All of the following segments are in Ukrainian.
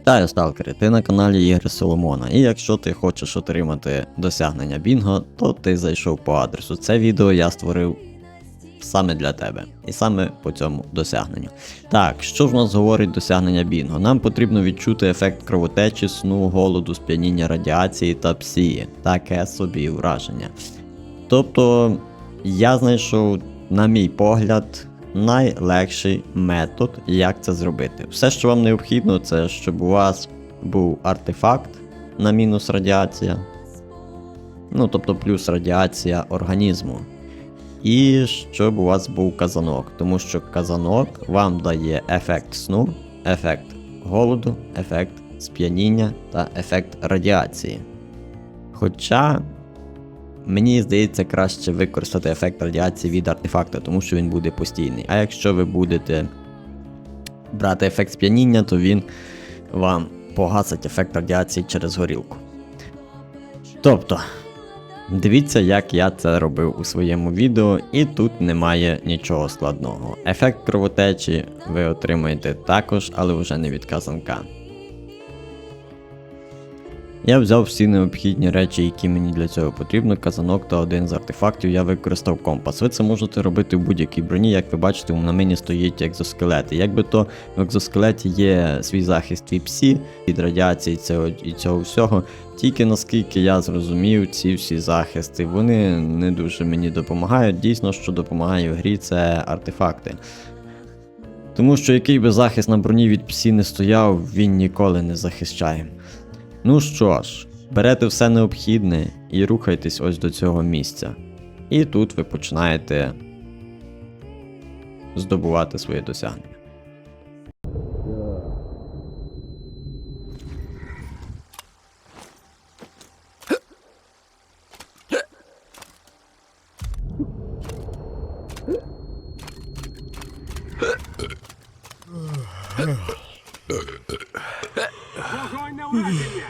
Вітаю, сталкери! Ти на каналі Ігри Соломона. І якщо ти хочеш отримати досягнення Бінго, то ти зайшов по адресу. Це відео я створив саме для тебе. І саме по цьому досягненню. Так, що ж у нас говорить досягнення Бінго? Нам потрібно відчути ефект кровотечі, сну, голоду, сп'яніння радіації та псії. Таке собі враження. Тобто, я знайшов, на мій погляд, найлегший метод, як це зробити. Все, що вам необхідно, це щоб у вас був артефакт на мінус радіація. Ну, тобто плюс радіація організму. І щоб у вас був казанок, тому що казанок вам дає ефект сну, ефект голоду, ефект сп'яніння та ефект радіації. Хоча Мені здається, краще використати ефект радіації від артефакта, тому що він буде постійний. А якщо ви будете брати ефект сп'яніння, то він вам погасить ефект радіації через горілку. Тобто, дивіться, як я це робив у своєму відео, і тут немає нічого складного. Ефект кровотечі ви отримаєте також, але вже не від казанка. Я взяв всі необхідні речі, які мені для цього потрібно, казанок та один з артефактів я використав компас. Ви це можете робити в будь-якій броні, як ви бачите, на мені стоїть екзоскелет. Якби то в екзоскелеті є свій захист від псі, від радіації цього, і цього всього. Тільки наскільки я зрозумів, ці всі захисти, вони не дуже мені допомагають. Дійсно, що допомагає в грі, це артефакти. Тому що який би захист на броні від псі не стояв, він ніколи не захищає. Ну що ж, берете все необхідне і рухайтесь ось до цього місця. І тут ви починаєте здобувати своє досягнення. Вогонь на ураження!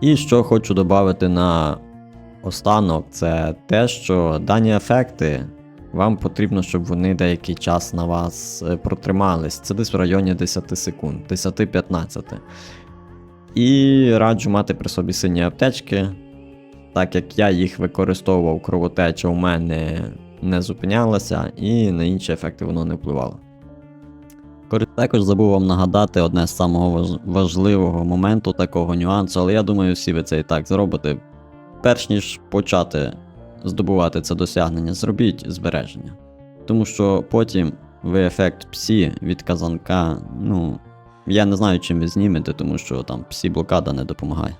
І що хочу додати на останок, це те, що дані ефекти вам потрібно, щоб вони деякий час на вас е, протримались. Це десь в районі 10 секунд, 10-15. І раджу мати при собі сині аптечки, так як я їх використовував, кровотеча у мене не зупинялася, і на інші ефекти воно не впливало. Також забув вам нагадати одне з самого важливого моменту такого нюансу, але я думаю, всі ви це і так зробите. Перш ніж почати здобувати це досягнення, зробіть збереження. Тому що потім ви ефект псі від казанка, ну, я не знаю, чим ви знімете, тому що там псі блокада не допомагає.